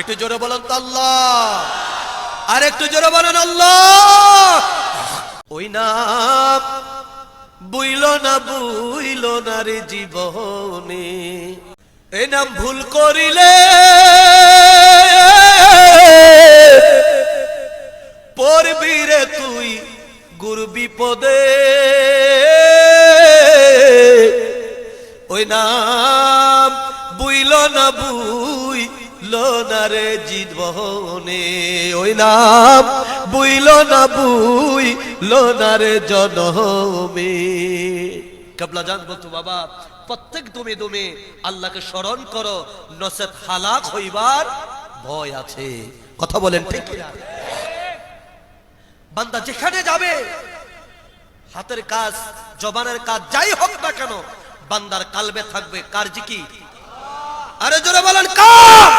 একটু জোরে বলেন তো আল্লাহ। আর একটু জোরে বলেন আল্লাহ। ওই নাম বুইল না বুইল না রে জীবনে। এই নাম ভুল করিলে পড়বি রে তুই গুরু বিপদে। ওই না বুইল না রে জীবনে ওই নাম বুইল না বুইল না রে জনমে। কাবলা জান বলতো, বাবা, প্রত্যেক দমে দমে আল্লাহকে স্মরণ করো নসেত হালাক হইবার ভয় আছে। কথা বলেন ঠিক বান্দা যেখানে যাবে, হাতের কাজ, জবানের কাজ, যাই হোক না কেন, বান্দার কালবে থাকবে। কার জিকি আরে জোরে বলেন, কার?